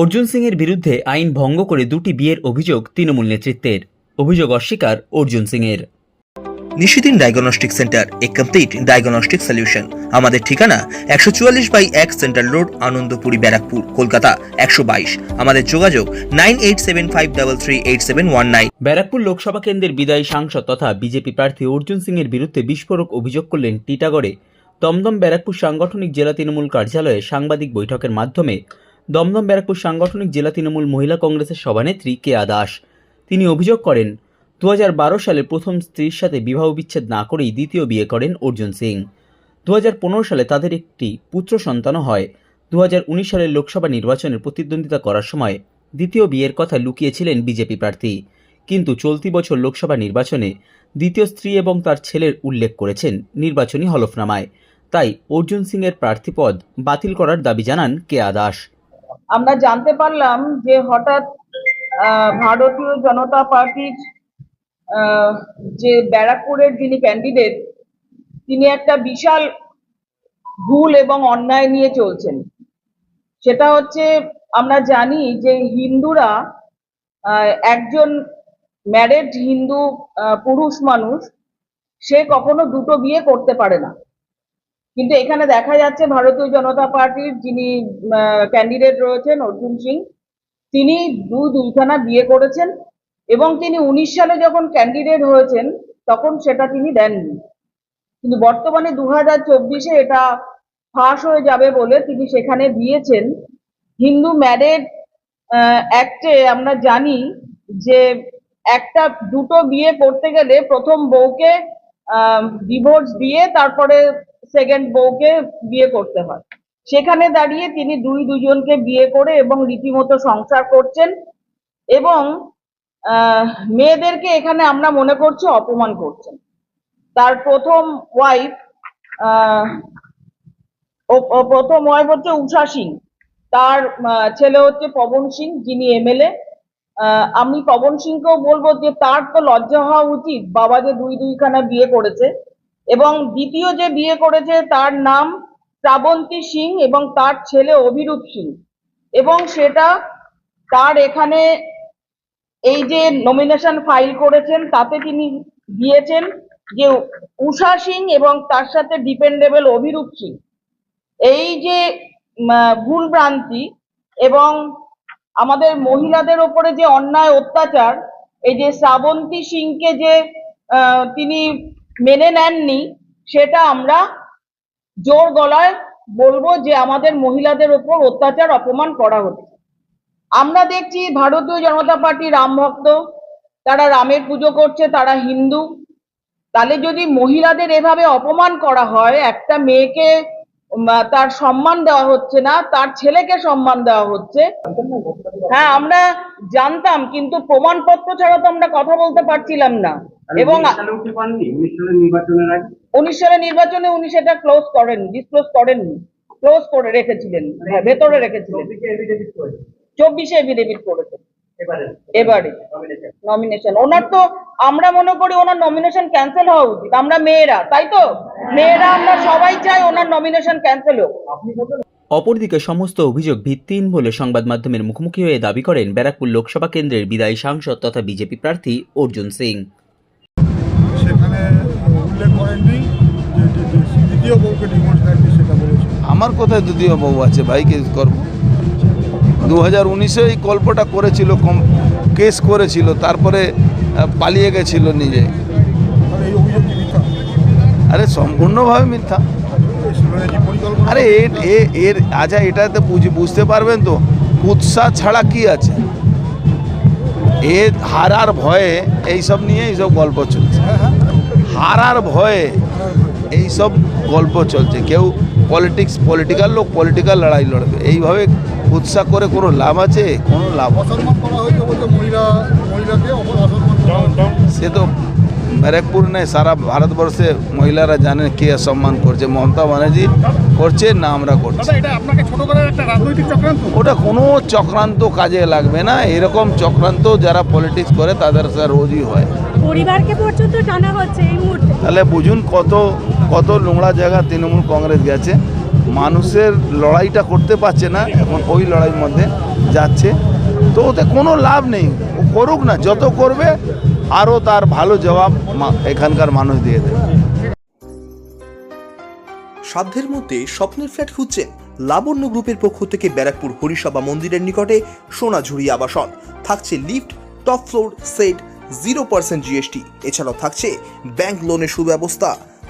অর্জুন সিংয়ের বিরুদ্ধে আইন ভঙ্গ করে দুটি বিয়ের অভিযোগ তৃণমূল নেতৃত্বের। অভিযোগ অস্বীকার অর্জুন সিংয়ের। নিশিদিন ডায়াগনস্টিক সেন্টার এ কমপ্লিট ডায়াগনস্টিক সলিউশন। আমাদের ঠিকানা একশো চুয়াল্লিশ বাই এক সেন্ট্রাল রোড আনন্দপুরি ব্যারাকপুর কলকাতা একশো বাইশ। আমাদের যোগাযোগ nine eight seven five double three eight seven one nine. Barrackpore Lok কেন্দ্রের বিদায়ী সাংসদ তথা বিজেপি প্রার্থী অর্জুন সিংয়ের বিরুদ্ধে বিস্ফোরক অভিযোগ করলেন টিটাগড়ে। দমদম ব্যারাকপুর সাংগঠনিক জেলা তৃণমূল কার্যালয়ে সাংবাদিক বৈঠকের মাধ্যমে দমদম ব্যারাকপুর সাংগঠনিক জেলা তৃণমূল মহিলা কংগ্রেসের সভানেত্রী কেয়া দাস। তিনি অভিযোগ করেন দু হাজার বারো সালে প্রথম স্ত্রীর সাথে বিবাহ বিচ্ছেদ না করেই দ্বিতীয় বিয়ে করেন অর্জুন সিং। দু হাজার পনেরো সালে তাদের একটি পুত্র সন্তানও হয়। দু হাজার উনিশ সালের লোকসভা নির্বাচনের প্রতিদ্বন্দ্বিতা করার সময় দ্বিতীয় বিয়ের কথা লুকিয়েছিলেন বিজেপি প্রার্থী। কিন্তু চলতি বছর লোকসভা নির্বাচনে দ্বিতীয় স্ত্রী এবং তার ছেলের উল্লেখ করেছেন নির্বাচনী হলফনামায়। তাই অর্জুন সিংয়ের প্রার্থীপদ বাতিল করার দাবি জানান কেয়া দাস। আমরা জানতে পারলাম যে হঠাৎ ভারতীয় জনতা পার্টির যে ব্যারাকপুরের যিনি ক্যান্ডিডেট তিনি একটা বিশাল ভুল এবং অন্যায় নিয়ে চলছেন। সেটা হচ্ছে, আমরা জানি যে হিন্দুরা একজন ম্যারেড হিন্দু পুরুষ মানুষ, সে কখনো দুটো বিয়ে করতে পারে না। কিন্তু এখানে দেখা যাচ্ছে ভারতীয় জনতা পার্টির যিনি ক্যান্ডিডেট রয়েছেন অর্জুন সিং, তিনি দু দুইখানা বিয়ে করেছেন এবং তিনি উনিশ সালে যখন ক্যান্ডিডেট হয়েছেন তখন সেটা তিনি দেননি। কিন্তু বর্তমানে দু হাজার চব্বিশে এটা ফাঁস হয়ে যাবে বলে তিনি সেখানে দিয়েছেন। হিন্দু ম্যারেড অ্যাক্টে আমরা জানি যে একটা, দুটো বিয়ে করতে গেলে প্রথম বউকে ডিভোর্স দিয়ে তারপরে সেকেন্ড বউকে বিয়ে করতে হয়। সেখানে দাঁড়িয়ে তিনি দুই দুজনকে বিয়ে করে এবং রীতিমতো সংসার করছেন এবং মেয়েদেরকে এখানে আমরা মনে করছি অপমান করছেন। তার প্রথম ওয়াইফ প্রথম ওয়াইফ হচ্ছে উষা সিং। তার ছেলে হচ্ছে পবন সিং, যিনি এমএলএ আমি পবন সিংকেও বলব যে তার তো লজ্জা হওয়া উচিত। বাবা যে দুই দুইখানা বিয়ে করেছে। এবং দ্বিতীয় যে বিয়ে করেছে তার নাম শ্রাবন্তী সিং এবং তার ছেলে অভিরূপ সিং। এবং সেটা তার এখানে এই যে নমিনেশন ফাইল করেছেন তাতে তিনি দিয়েছেন যে উষা সিং এবং তার সাথে ডিপেন্ডেবল অভিরূপ সিং। এই যে উম, আহ, ভুলভ্রান্তি এবং আমাদের মহিলাদের ওপরে যে অন্যায় অত্যাচার এই যে শ্রাবন্তী সিংকে যে তিনি মেনে নেননি, সেটা আমরা জোর গলায় বলব যে আমাদের মহিলাদের ওপর অত্যাচার অপমান করা হচ্ছে। আমরা দেখছি ভারতীয় জনতা পার্টি রাম ভক্ত, তারা রামের পুজো করছে, তারা হিন্দু। তাহলে যদি মহিলাদের এভাবে অপমান করা হয়, একটা মেয়েকে তার সম্মান দেওয়া হচ্ছে না তার ছেলেকে সম্মান দেওয়া হচ্ছে। হ্যাঁ আমরা জানতাম কিন্তু প্রমাণপত্র ছাড়া তো আমরা কথা বলতে পারছিলাম না। এবং উনিশ সালের নির্বাচনে উনি সেটা ক্লোজ করেন ডিসক্লোজ করেননি। ক্লোজ করে রেখেছিলেন হ্যাঁ, ভেতরে রেখেছিলেন। চব্বিশে এফিডেভিট করেছেন? এবারে। নমিনেশন ওনার তো আমরা মনে করি ওনার নমিনেশন ক্যান্সেল হওয়া উচিত। আমরা মেয়েরা তাই তো? মেয়েরা আমরা সবাই চাই ওনার নমিনেশন ক্যান্সেল হোক। অপরদিকে সমস্ত অভিযোগ ভিত্তিহীন বলে সংবাদ মাধ্যমের মুখোমুখি হয়ে দাবি করেন ব্যারাকপুর লোকসভা কেন্দ্রের বিদায়ী সাংসদ তথা বিজেপি প্রার্থী অর্জুন সিং। সেখানে উল্লেখ করেননি যে যে- যে দ্বিতীয় বউকে ডিভোর্স দেননি সেটা বলেছে আমার কোথায় দ্বিতীয় বউ আছে ভাই? কেস করব? দু হাজার উনিশে এই গল্পটা করেছিল কম কেস করেছিল তারপরে পালিয়ে গেছিল নিজে। আরে, সম্পূর্ণভাবে মিথ্যা। আরে এর এর আচ্ছা এটাতে বুঝি, বুঝতে পারবেন তো উৎসাহ ছাড়া কি আছে? এ হারার ভয়ে এইসব নিয়ে এইসব গল্প চলছে। হারার ভয়ে এইসব গল্প চলছে। কেউ পলিটিক্স, পলিটিক্যাল লোক, পলিটিক্যাল লড়াই লড়বে। এইভাবে উৎসাহ করে কোনো লাভ আছে? কোনো লাভ। সে তো ব্যারাকপুর নেই সারা ভারতবর্ষে মহিলারা জানেন কে সম্মান করছে। মমতা ব্যানার্জি করছে না আমরা করছি। এটা আপনাকে ছোট করার একটা রাজনৈতিক চক্রান্ত? ওটা কোনো চক্রান্ত কাজে লাগবে না এরকম চক্রান্ত যারা পলিটিক্স করে তাদের সাথে রোজই হয়। পরিবারকে পর্যন্ত টানা হচ্ছে এই মুহূর্তে। তাহলে বুঝুন কত কত নোংরা জায়গা তৃণমূল কংগ্রেস গেছে। মানুষের লড়াইটা করতে পারছে না এখন ওই লড়াইয়ের মধ্যে যাচ্ছে। তো ওতে কোনো লাভ নেই। ও করুক না, যত করবে, আরও তার ভালো জবাব এখানকার মানুষ দিয়ে দেবে। সাধ্যের মধ্যে স্বপ্নের ফ্ল্যাট খুঁজছেন লাবণ্য গ্রুপের পক্ষ থেকে ব্যারাকপুর হরিসভা মন্দিরের নিকটে সোনাঝুরি আবাসন। থাকছে lift, top floor, set zero percent GST এছাড়াও থাকছে ব্যাংক লোনের সুব্যবস্থা।